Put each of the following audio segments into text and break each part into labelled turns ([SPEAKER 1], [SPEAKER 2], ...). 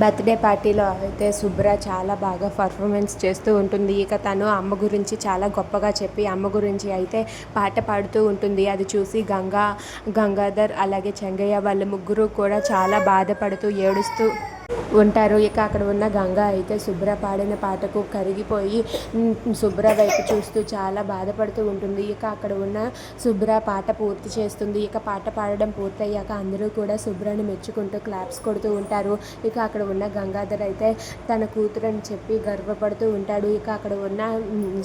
[SPEAKER 1] Birthday పార్టీలో అయితే శుభ్ర చాలా బాగా పర్ఫార్మెన్స్ చేస్తూ ఉంటుంది. ఇక తను అమ్మ గురించి చాలా గొప్పగా చెప్పి అమ్మ గురించి అయితే పాట పాడుతూ ఉంటుంది. అది చూసి గంగా గంగాధర్ అలాగే చెంగయ్య వాళ్ళ ముగ్గురు కూడా చాలా బాధపడుతూ ఏడుస్తూ ఉంటారు. ఇక అక్కడ ఉన్న గంగ అయితే శుభ్ర పాడిన పాటకు కరిగిపోయి శుభ్ర వైపు చూస్తూ చాలా బాధపడుతూ ఉంటుంది. ఇక అక్కడ ఉన్న శుభ్ర పాట పూర్తి చేస్తుంది. ఇక పాట పాడడం పూర్తయ్యాక అందరూ కూడా శుభ్రని మెచ్చుకుంటూ క్లాప్స్ కొడుతూ ఉంటారు. ఇక అక్కడ ఉన్న గంగాధర్ అయితే తన కూతురు అని చెప్పి గర్వపడుతూ ఉంటాడు. ఇక అక్కడ ఉన్న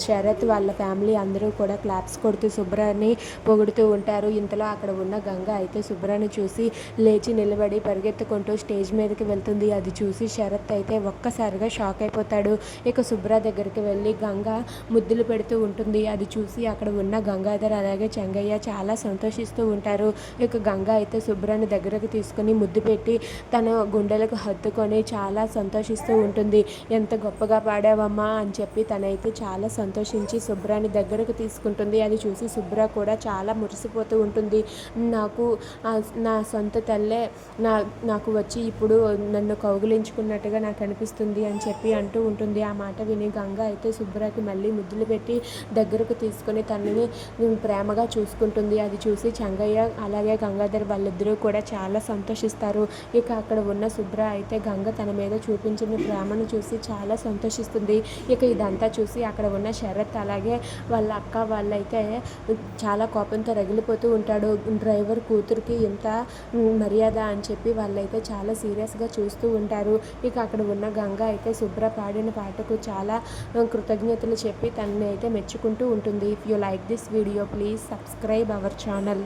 [SPEAKER 1] శరత్ వాళ్ళ ఫ్యామిలీ అందరూ కూడా క్లాప్స్ కొడుతూ శుభ్రాన్ని పొగుడుతూ ఉంటారు. ఇంతలో అక్కడ ఉన్న గంగ అయితే శుభ్రాన్ని చూసి లేచి నిలబడి పరిగెత్తుకుంటూ స్టేజ్ మీదకి వెళ్తుంది. అది చూసి శరత్ అయితే ఒక్కసారిగా షాక్ అయిపోతాడు. ఇక శుభ్ర దగ్గరికి వెళ్ళి గంగ ముద్దులు పెడుతూ ఉంటుంది. అది చూసి అక్కడ ఉన్న గంగాధర్ అలాగే చెంగయ్య చాలా సంతోషిస్తూ ఉంటారు. ఇక గంగ అయితే శుభ్రాన్ని దగ్గరకు తీసుకొని ముద్దు పెట్టి తన గుండెలకు హత్తుకొని చాలా సంతోషిస్తూ ఉంటుంది. ఎంత గొప్పగా పాడావమ్మా అని చెప్పి తనైతే చాలా సంతోషించి శుభ్రాన్ని దగ్గరకు తీసుకుంటుంది. అది చూసి శుభ్ర కూడా చాలా మురిసిపోతూ ఉంటుంది. నాకు నా సొంత తల్లే నా నాకు వచ్చి ఇప్పుడు నన్ను కౌ కౌగిలించుకున్నట్టుగా నాకు అనిపిస్తుంది అని చెప్పి అంటూ ఉంటుంది. ఆ మాట విని గంగ అయితే శుభ్రకి మళ్ళీ ముద్దులు పెట్టి దగ్గరకు తీసుకొని తనని ప్రేమగా చూసుకుంటుంది. అది చూసి చంగయ్య అలాగే గంగాధర్ వాళ్ళిద్దరూ కూడా చాలా సంతోషిస్తారు. ఇక అక్కడ ఉన్న శుభ్ర అయితే గంగ తన మీద చూపించిన ప్రేమను చూసి చాలా సంతోషిస్తుంది. ఇక ఇదంతా చూసి అక్కడ ఉన్న శరత్ అలాగే వాళ్ళ అక్క వాళ్ళైతే చాలా కోపంతో రగిలిపోతూ ఉంటాడు. డ్రైవర్ కూతురికి ఇంత మర్యాద అని చెప్పి వాళ్ళైతే చాలా సీరియస్గా చూస్తూ ఉంటారు. ఇక అక్కడ ఉన్న గంగ అయితే శుభ్ర పాడిన పాటకు చాలా కృతజ్ఞతలు చెప్పి తనని అయితే మెచ్చుకుంటూ ఉంటుంది. If you like this video please subscribe our channel